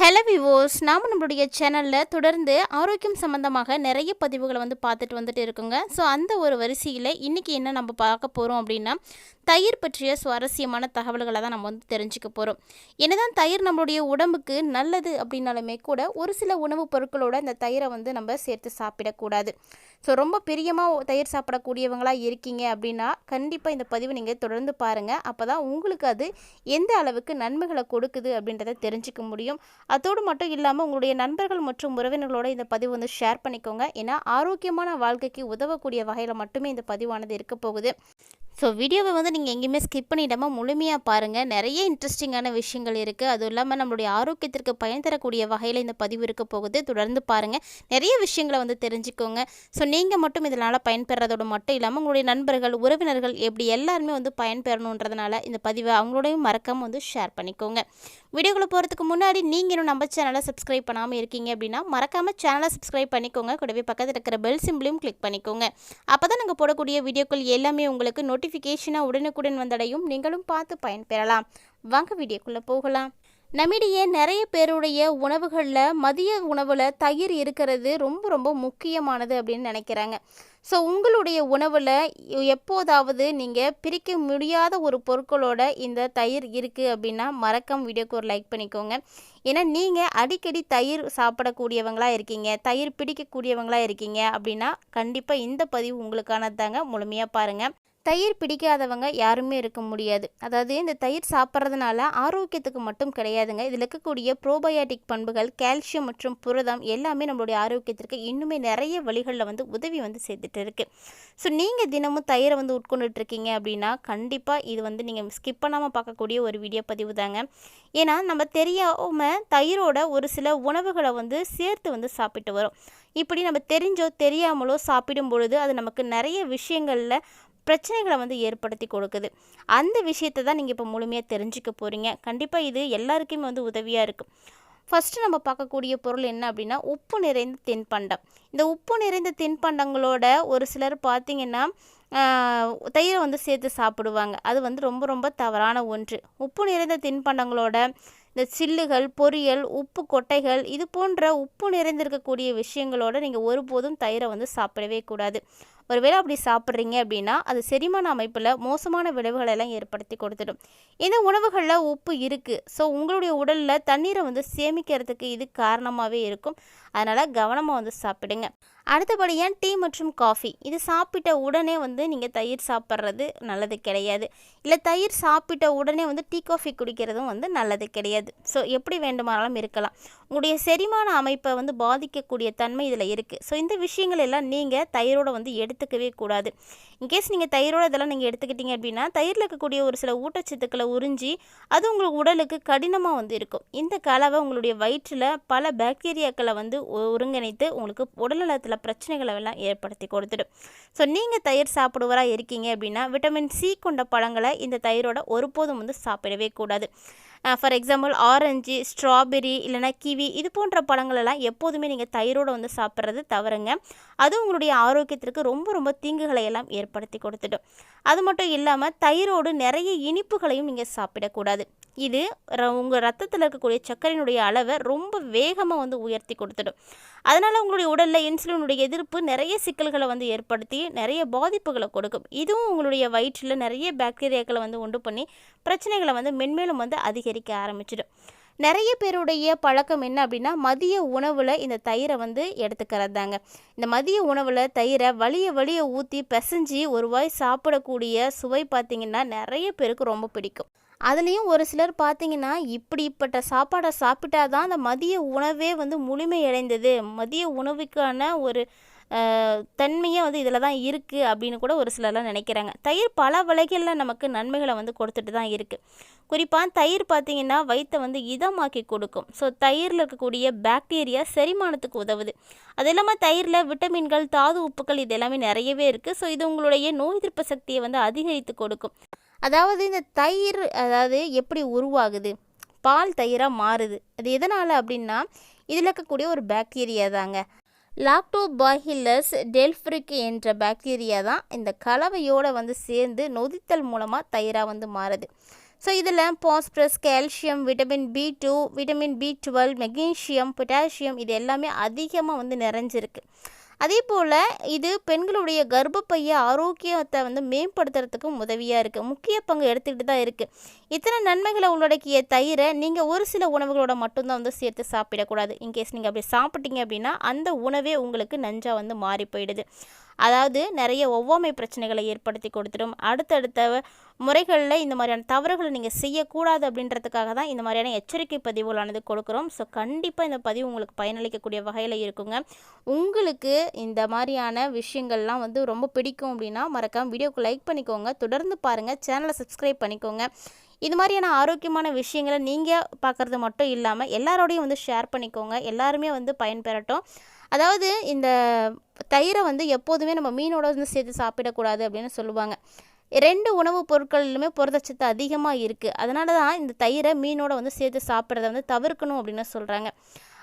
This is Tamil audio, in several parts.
ஹலோ விவோஸ் நாம் நம்மளுடைய சேனலில் தொடர்ந்து ஆரோக்கியம் சம்மந்தமாக நிறைய பதிவுகளை வந்து பார்த்துட்டு வந்துட்டு இருக்குங்க. ஸோ அந்த ஒரு வரிசையில் இன்றைக்கி என்ன நம்ம பார்க்க போகிறோம் அப்படின்னா தயிர் பற்றிய சுவாரஸ்யமான தகவல்களை தான் நம்ம வந்து தெரிஞ்சுக்க போகிறோம் என்னதான் தயிர் நம்மளுடைய உடம்புக்கு நல்லது அப்படின்னாலுமே கூட ஒரு சில உணவுப் பொருட்களோட இந்த தயிரை வந்து நம்ம சேர்த்து சாப்பிடக்கூடாது. ஸோ ரொம்ப பிரியமாக தயிர் சாப்பிடக்கூடியவங்களாக இருக்கீங்க அப்படின்னா கண்டிப்பாக இந்த பதிவு நீங்கள் தொடர்ந்து பாருங்கள் அப்போ தான் உங்களுக்கு அது எந்த அளவுக்கு நன்மைகளை கொடுக்குது அப்படின்றத தெரிஞ்சுக்க முடியும். அதோடு மட்டும் இல்லாமல் உங்களுடைய நண்பர்கள் மற்றும் உறவினர்களோட இந்த பதிவு வந்து ஷேர் பண்ணிக்கோங்க. ஏன்னா ஆரோக்கியமான வாழ்க்கைக்கு உதவக்கூடிய வகையில் மட்டுமே இந்த பதிவானது இருக்க போகுது. ஸோ வீடியோவை வந்து நீங்கள் எங்கேயுமே ஸ்கிப் பண்ணிடாமல் முழுமையாக பாருங்கள் நிறைய இன்ட்ரெஸ்டிங்கான விஷயங்கள் இருக்குது அதுவும் இல்லாமல் நம்மளுடைய ஆரோக்கியத்திற்கு பயன் தரக்கூடிய வகையில் இந்த பதிவு இருக்க போகுது. தொடர்ந்து பாருங்கள் நிறைய விஷயங்களை வந்து தெரிஞ்சுக்கோங்க. ஸோ நீங்கள் மட்டும் இதனால் பயன்பெறதோடு மட்டும் இல்லாமல் உங்களுடைய நண்பர்கள் உறவினர்கள் எப்படி எல்லாருமே வந்து பயன்பெறணுன்றதுனால இந்த பதிவை அவங்களோடையும் மறக்காமல் வந்து ஷேர் பண்ணிக்கோங்க. வீடியோக்குள்ளே போகிறதுக்கு முன்னாடி நீங்கள் இன்னும் நம்ம சேனலை சப்ஸ்கிரைப் பண்ணாமல் இருக்கீங்க அப்படின்னா மறக்காமல் சேனலை சப்ஸ்கிரைப் பண்ணிக்கோங்க. கூடவே பக்கத்தில் இருக்கிற பெல் சிம்பிளையும் கிளிக் பண்ணிக்கோங்க. அப்போ தான் நாங்கள் போடக்கூடிய வீடியோக்கள் எல்லாமே உங்களுக்கு நோட் நோட்டிஃபிகேஷனாக உடனுக்குடன் வந்தடையும். நீங்களும் பார்த்து பயன்பெறலாம். வாங்க வீடியோக்குள்ளே போகலாம். நம்மிடையே நிறைய பேருடைய உணவுகளில் மதிய உணவில் தயிர் இருக்கிறது ரொம்ப ரொம்ப முக்கியமானது அப்படின்னு நினைக்கிறாங்க. ஸோ உங்களுடைய உணவில் எப்போதாவது நீங்கள் பிரிக்க முடியாத ஒரு பொருட்களோட இந்த தயிர் இருக்குது அப்படின்னா மறக்காம வீடியோக்கு ஒரு லைக் பண்ணிக்கோங்க. ஏன்னா நீங்கள் அடிக்கடி தயிர் சாப்பிடக்கூடியவங்களாக இருக்கீங்க தயிர் பிடிக்கக்கூடியவங்களாக இருக்கீங்க அப்படின்னா கண்டிப்பாக இந்த பதிவு உங்களுக்கானது தாங்க முழுமையாக பாருங்கள் தயிர் பிடிக்காதவங்க யாருமே இருக்க முடியாது. அதாவது இந்த தயிர் சாப்பிட்றதுனால ஆரோக்கியத்துக்கு மட்டும் கிடையாதுங்க. இதில் இருக்கக்கூடிய ப்ரோபயாட்டிக் பண்புகள் கால்சியம் மற்றும் புரதம் எல்லாமே நம்மளுடைய ஆரோக்கியத்திற்கு இன்னுமே நிறைய வழிகளில் வந்து உதவி வந்து செய்துட்டு இருக்குது ஸோ நீங்கள் தினமும் தயிரை வந்து உட்கொண்டுட்ருக்கீங்க அப்படின்னா கண்டிப்பாக இது வந்து நீங்கள் ஸ்கிப் பண்ணாமல் பார்க்கக்கூடிய ஒரு வீடியோ பதிவு தாங்க. ஏன்னா நம்ம தெரியாமல் தயிரோட ஒரு சில உணவுகளை வந்து சேர்த்து வந்து சாப்பிட்டு வரோம். இப்படி நம்ம தெரிஞ்சோ தெரியாமலோ சாப்பிடும் பொழுது அது நமக்கு நிறைய விஷயங்களில் பிரச்சனைகளை வந்து ஏற்படுத்தி கொடுக்குது. அந்த விஷயத்தை தான் நீங்கள் இப்போ முழுமையாக தெரிஞ்சுக்க போகிறீங்க கண்டிப்பாக இது எல்லாருக்குமே வந்து உதவியாக இருக்கும். ஃபஸ்ட்டு நம்ம பார்க்கக்கூடிய பொருள் என்ன அப்படின்னா உப்பு நிறைந்த தின்பண்டம். இந்த உப்பு நிறைந்த தின்பண்டங்களோட ஒரு சிலர் பார்த்திங்கன்னா தயிரை வந்து சேர்த்து சாப்பிடுவாங்க. அது வந்து ரொம்ப ரொம்ப தவறான ஒன்று. உப்பு நிறைந்த தின்பண்டங்களோட இந்த சில்லுகள் பொரியல் உப்பு கொட்டைகள் இது போன்ற உப்பு நிறைந்திருக்கக்கூடிய விஷயங்களோட நீங்கள் ஒருபோதும் தயிரை வந்து சாப்பிடவே கூடாது. ஒருவேளை அப்படி சாப்பிட்றீங்க அப்படின்னா அது செரிமான அமைப்பில் மோசமான விளைவுகளை எல்லாம் ஏற்படுத்தி கொடுத்துடும். இந்த உணவுகளில் உப்பு இருக்குது ஸோ உங்களுடைய உடலில் தண்ணீரை வந்து சேமிக்கிறதுக்கு இது காரணமாகவே இருக்கும். அதனால் கவனமாக வந்து சாப்பிடுங்க. அடுத்தபடியாக டீ மற்றும் காஃபி? இது சாப்பிட்ட உடனே வந்து நீங்கள் தயிர் சாப்பிட்றது நல்லது கிடையாது. இல்லை தயிர் சாப்பிட்ட உடனே வந்து டீ காஃபி குடிக்கிறதும் வந்து நல்லது கிடையாது. ஸோ எப்படி வேண்டுமானாலும் இருக்கலாம். உங்களுடைய செரிமான அமைப்பை வந்து பாதிக்கக்கூடிய தன்மை இதில் இருக்குது ஸோ இந்த விஷயங்கள் எல்லாம் நீங்கள் தயிரோடு வந்து எடுத்துக்கவே கூடாது. இன்கேஸ் நீங்கள் தயிரோடு இதெல்லாம் நீங்கள் எடுத்துக்கிட்டீங்க அப்படின்னா தயிரில் இருக்கக்கூடிய ஒரு சில ஊட்டச்சத்துக்களை உறிஞ்சி அது உங்களுக்கு உடலுக்கு கடினமாக வந்து இருக்கும். இந்த கலவை உங்களுடைய வயிற்றில் பல பாக்டீரியாக்களை வந்து ஒருங்கிணைத்து உங்களுக்கு உடல்நலத்தில் பிரச்சனைகளை எல்லாம் ஏற்படுத்தி கொடுத்துடும். ஸோ நீங்கள் தயிர் சாப்பிடுவராக இருக்கீங்க அப்படின்னா விட்டமின் சி கொண்ட பழங்களை இந்த தயிரோட ஒருபோதும் வந்து சாப்பிடவே கூடாது. ஃபார் எக்ஸாம்பிள் ஆரஞ்சு ஸ்ட்ராபெரி இல்லைனா கிவி இது போன்ற பழங்களெல்லாம் எப்போதுமே நீங்கள் தயிரோடு வந்து சாப்பிட்றது தவறுங்க. அது உங்களுடைய ஆரோக்கியத்திற்கு ரொம்ப ரொம்ப தீங்குகளை எல்லாம் ஏற்படுத்தி கொடுத்துடும். அது மட்டும் இல்லாமல் தயிரோடு நிறைய இனிப்புகளையும் நீங்கள் சாப்பிடக்கூடாது. இது உங்கள் ரத்தத்தில் இருக்கக்கூடிய சர்க்கரையினுடைய அளவை ரொம்ப வேகமாக வந்து உயர்த்தி கொடுத்துடும். அதனால் உங்களுடைய உடலில் இன்சுலினுடைய எதிர்ப்பு நிறைய சிக்கல்களை வந்து ஏற்படுத்தி நிறைய பாதிப்புகளை கொடுக்கும். இதுவும் உங்களுடைய வயிற்றில் நிறைய பாக்டீரியாக்களை வந்து உண்டு பண்ணி பிரச்சனைகளை வந்து மென்மேலும் வந்து அதிகரிக்க ஆரம்பிச்சிடும். நிறைய பேருடைய பழக்கம் என்ன அப்படின்னா மதிய உணவில் இந்த தயிரை வந்து எடுத்துக்கிறது தாங்க இந்த மதிய உணவில் தயிரை வலிய வலிய ஊற்றி பிசைஞ்சு ஒரு வாய் சாப்பிடக்கூடிய சுவை பார்த்திங்கன்னா நிறைய பேருக்கு ரொம்ப பிடிக்கும். அதுலேயும் ஒரு சிலர் பார்த்தீங்கன்னா இப்படிப்பட்ட சாப்பாடை சாப்பிட்டா தான் அந்த மதிய உணவே வந்து முழுமையடைந்தது. மதிய உணவுக்கான ஒரு தன்மையே வந்து இதில் தான் இருக்குது அப்படின்னு கூட ஒரு சிலர்லாம் நினைக்கிறாங்க. தயிர் பல வகைகளில் நமக்கு நன்மைகளை வந்து கொடுத்துட்டு தான் இருக்குது குறிப்பாக தயிர் பார்த்திங்கன்னா வயிற்றை வந்து இதமாக்கி கொடுக்கும். ஸோ தயிரில் இருக்கக்கூடிய பாக்டீரியா செரிமானத்துக்கு உதவுது. அது இல்லாமல் தயிரில் விட்டமின்கள் தாது உப்புக்கள் இது எல்லாமே நிறையவே இருக்குது ஸோ இது உங்களுடைய நோய் எதிர்ப்பு சக்தியை வந்து அதிகரித்து கொடுக்கும். அதாவது இந்த தயிர் அதாவது எப்படி உருவாகுது? பால் தயிராக மாறுது. அது எதனால் அப்படின்னா இதில் இருக்கக்கூடிய ஒரு பாக்டீரியா தாங்க. லாக்டோபாஹில்லஸ் டெல்ஃப்ரிக் என்ற பாக்டீரியா தான் இந்த கலவையோடு வந்து சேர்ந்து நொதித்தல் மூலமாக தயிராக வந்து மாறுது. ஸோ இதில் phosphorus calcium vitamin B two vitamin B twelve magnesium potassium இது எல்லாமே அதிகமாக வந்து நிறைஞ்சிருக்கு. அதே போல் இது பெண்களுடைய கர்ப்பப்பைய ஆரோக்கியத்தை வந்து மேம்படுத்துறதுக்கும் உதவியாக இருக்குது முக்கிய பங்கு எடுத்துக்கிட்டு தான் இருக்குது இத்தனை நன்மைகளை உள்ளடக்கிய தயிரை நீங்கள் ஒரு சில உணவுகளோட மட்டும்தான் வந்து சேர்த்து சாப்பிடக்கூடாது. இன்கேஸ் நீங்கள் அப்படி சாப்பிட்டீங்க அப்படின்னா அந்த உணவே உங்களுக்கு நஞ்சாக வந்து மாறி போயிடுது. அதாவது நிறைய ஒவ்வாமை பிரச்சனைகளை ஏற்படுத்தி கொடுத்துடும். அடுத்தடுத்த முறைகளில் இந்த மாதிரியான தவறுகளை நீங்கள் செய்யக்கூடாது அப்படின்றதுக்காக தான் இந்த மாதிரியான எச்சரிக்கை பதிவுகளானது கொடுக்குறோம். ஸோ கண்டிப்பாக இந்த பதிவு உங்களுக்கு பயனளிக்கக்கூடிய வகையில் இருக்குங்க. உங்களுக்கு இந்த மாதிரியான விஷயங்கள்லாம் வந்து ரொம்ப பிடிக்கும் அப்படின்னா மறக்காம வீடியோக்கு லைக் பண்ணிக்கோங்க. தொடர்ந்து பாருங்கள் சேனலை சப்ஸ்கிரைப் பண்ணிக்கோங்க. இது மாதிரியான ஆரோக்கியமான விஷயங்களை நீங்கள் பார்க்குறது மட்டும் இல்லாமல் எல்லாரோடையும் வந்து ஷேர் பண்ணிக்கோங்க. எல்லாருமே வந்து பயன்பெறட்டும். அதாவது இந்த தயிரை வந்து எப்போதுமே நம்ம மீனோட வந்து சேர்த்து சாப்பிடக்கூடாது அப்படின்னு சொல்லுவாங்க. ரெண்டு உணவுப் பொருட்களிலுமே புரதச்சத்து அதிகமாக இருக்குது அதனால தான் இந்த தயிரை மீனோட வந்து சேர்த்து சாப்பிட்றத வந்து தவிர்க்கணும் அப்படின்னு சொல்கிறாங்க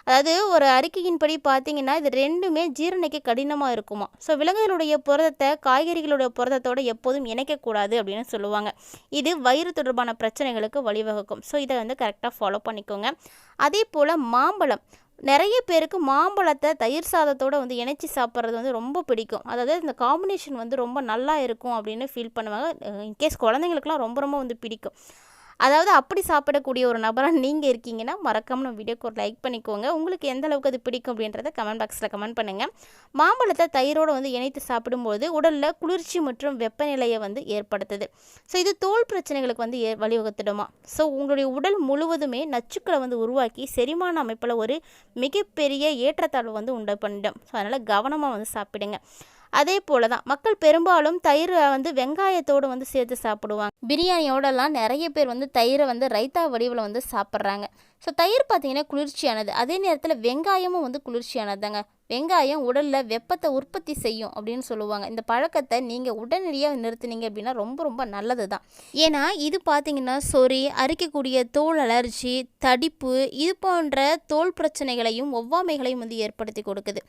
அதாவது ஒரு அறிக்கையின்படி பார்த்தீங்கன்னா இது ரெண்டுமே ஜீரணிக்க கடினமாக இருக்குமா? ஸோ விலங்குகளுடைய புரதத்தை காய்கறிகளுடைய புரதத்தோடு எப்போதும் இணைக்கக்கூடாது அப்படின்னு சொல்லுவாங்க. இது வயிறு தொடர்பான பிரச்சனைகளுக்கு வழிவகுக்கும். ஸோ இதை வந்து கரெக்டாக ஃபாலோ பண்ணிக்கோங்க. அதே போல் மாம்பழம். நிறைய பேருக்கு மாம்பழத்தை தயிர் சாதத்தோடு வந்து இணைச்சி சாப்பிட்றது வந்து ரொம்ப பிடிக்கும். அதாவது இந்த காம்பினேஷன் வந்து ரொம்ப நல்லா இருக்கும் அப்படின்னு ஃபீல் பண்ணுவாங்க. இன்கேஸ் குழந்தைங்களுக்குலாம் ரொம்ப ரொம்ப வந்து பிடிக்கும். அதாவது அப்படி சாப்பிடக்கூடிய ஒரு நபராக நீங்கள் இருக்கீங்கன்னா மறக்காமல் நம்ம வீடியோக்கு ஒரு லைக் பண்ணிக்கோங்க. உங்களுக்கு எந்த அளவுக்கு அது பிடிக்கும் அப்படின்றத கமெண்ட் பாக்ஸில் கமெண்ட் பண்ணுங்கள் மாம்பழத்தை தயிரோடு வந்து இணைத்து சாப்பிடும்போது உடலில் குளிர்ச்சி மற்றும் வெப்பநிலையை வந்து ஏற்படுத்துது. ஸோ இது தோல் பிரச்சனைகளுக்கு வந்து ஏ வழிவகுத்துடுமா? ஸோ உங்களுடைய உடல் முழுவதுமே நச்சுக்களை வந்து உருவாக்கி செரிமான அமைப்பில் ஒரு மிகப்பெரிய ஏற்றத்தாழ்வு வந்து உண்டு பண்ணிடும். ஸோ அதனால் கவனமாக வந்து சாப்பிடுங்க. அதே போல தான் மக்கள் பெரும்பாலும் தயிரை வந்து வெங்காயத்தோடு வந்து சேர்த்து சாப்பிடுவாங்க. பிரியாணியோடலாம் நிறைய பேர் வந்து தயிரை வந்து ரைத்தா வடிவில் வந்து சாப்பிட்றாங்க. ஸோ தயிர் பார்த்தீங்கன்னா குளிர்ச்சியானது. அதே நேரத்தில் வெங்காயமும் வந்து குளிர்ச்சியானது தாங்க வெங்காயம் உடலில் வெப்பத்தை உற்பத்தி செய்யும் அப்படின்னு சொல்லுவாங்க. இந்த பழக்கத்தை நீங்கள் உடனடியாக நிறுத்துனீங்க அப்படின்னா ரொம்ப ரொம்ப நல்லது தான் ஏன்னா இது பார்த்தீங்கன்னா சொறி அரிக்கக்கூடிய தோல் அலர்ஜி தடிப்பு இது போன்ற தோல் பிரச்சனைகளையும் ஒவ்வாமைகளையும் வந்து ஏற்படுத்தி கொடுக்குது.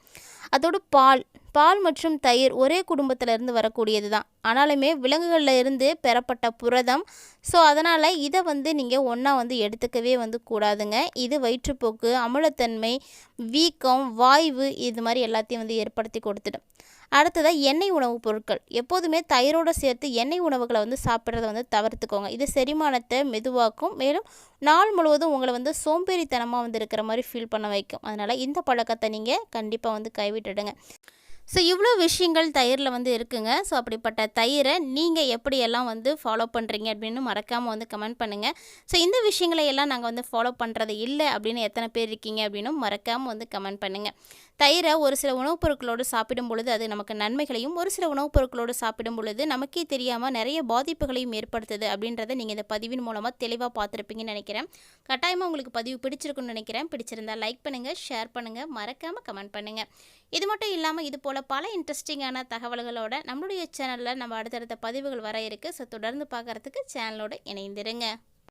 அதோடு பால். பால் மற்றும் தயிர் ஒரே குடும்பத்திலிருந்து வரக்கூடியது தான். ஆனாலுமே விலங்குகளில் இருந்து பெறப்பட்ட புரதம். ஸோ அதனால் இதை வந்து நீங்கள் ஒன்றா வந்து எடுத்துக்கவே வந்து கூடாதுங்க. இது வயிற்றுப்போக்கு அமிலத்தன்மை வீக்கம் வாய்வு இது மாதிரி எல்லாத்தையும் வந்து ஏற்படுத்தி கொடுத்துடும். அடுத்ததாக எண்ணெய் உணவுப் பொருட்கள். எப்போதுமே தயிரோடு சேர்த்து எண்ணெய் உணவுகளை வந்து சாப்பிட்றத வந்து தவிர்த்துக்கோங்க. இது செரிமானத்தை மெதுவாக்கும். மேலும் நாள் முழுவதும் உங்களை வந்து சோம்பேறித்தனமாக வந்து இருக்கிற மாதிரி ஃபீல் பண்ண வைக்கும். அதனால் இந்த பழக்கத்தை நீங்கள் கண்டிப்பாக வந்து கைவிட்டுடுங்க. ஸோ இவ்வளோ விஷயங்கள் தயிரில் வந்து இருக்குங்க. ஸோ அப்படிப்பட்ட தயிரை நீங்கள் எப்படியெல்லாம் வந்து ஃபாலோ பண்ணுறீங்க அப்படின்னு மறக்காமல் வந்து கமெண்ட் பண்ணுங்கள் ஸோ இந்த விஷயங்களை எல்லாம் நாங்கள் வந்து ஃபாலோ பண்ணுறது இல்லை அப்படின்னு எத்தனை பேர் இருக்கீங்க அப்படின்னு மறக்காமல் வந்து கமெண்ட் பண்ணுங்கள் தயிரை ஒரு சில உணவுப் பொருட்களோடு சாப்பிடும் பொழுது அது நமக்கு நன்மைகளையும் ஒரு சில உணவுப் பொருட்களோடு சாப்பிடும் பொழுது நமக்கே தெரியாமல் நிறைய பாதிப்புகளையும் ஏற்படுத்துது அப்படின்றத நீங்கள் இந்த பதிவின் மூலமாக தெளிவாக பார்த்துருப்பீங்கன்னு நினைக்கிறேன். கட்டாயமாக உங்களுக்கு பதிவு பிடிச்சிருக்குன்னு நினைக்கிறேன். பிடிச்சிருந்தா லைக் பண்ணுங்கள் ஷேர் பண்ணுங்கள் மறக்காமல் கமெண்ட் பண்ணுங்கள் இது மட்டும் இல்லாமல் இது போல் பல இன்ட்ரெஸ்டிங்கான தகவல்களோட நம்மளுடைய சேனலில் நம்ம அடுத்தடுத்த பதிவுகள் வர இருக்குது ஸோ தொடர்ந்து பார்க்குறதுக்கு சேனலோடு இணைந்திருங்க.